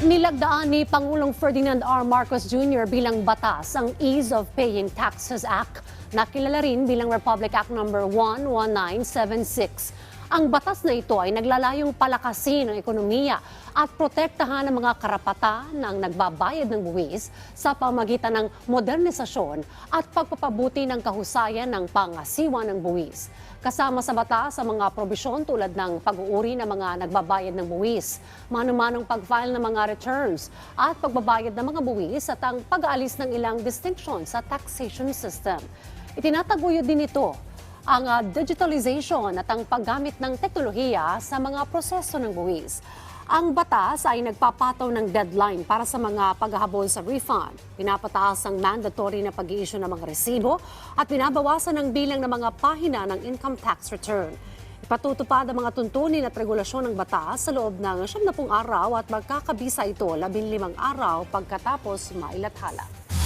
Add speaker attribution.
Speaker 1: Nilagdaan ni Pangulong Ferdinand R. Marcos Jr. bilang batas ang Ease of Paying Taxes Act na kilala rin bilang Republic Act No. 11976. Ang batas na ito ay naglalayong palakasin ang ekonomiya at protektahan ang mga karapatan ng nagbabayad ng buwis sa pamagitan ng modernisasyon at pagpapabuti ng kahusayan ng pangasiwa ng buwis. Kasama sa batas ang mga probisyon tulad ng pag-uuri ng mga nagbabayad ng buwis, manumanong pag-file ng mga returns at pagbabayad ng mga buwis at ang pag-aalis ng ilang distinctions sa taxation system. Itinataguyod din ito ang ah, digitalization at ang paggamit ng teknolohiya sa mga proseso ng buwis. Ang batas ay nagpapataw ng deadline para sa mga paghahabol sa refund. Pinapataas ang mandatory na pag issue ng mga resibo at binabawasan ang bilang ng mga pahina ng income tax return. Ipatutupad ang mga tuntunin at regulasyon ng batas sa loob ng 70 araw at magkakabisa ito 15 araw pagkatapos mailathala.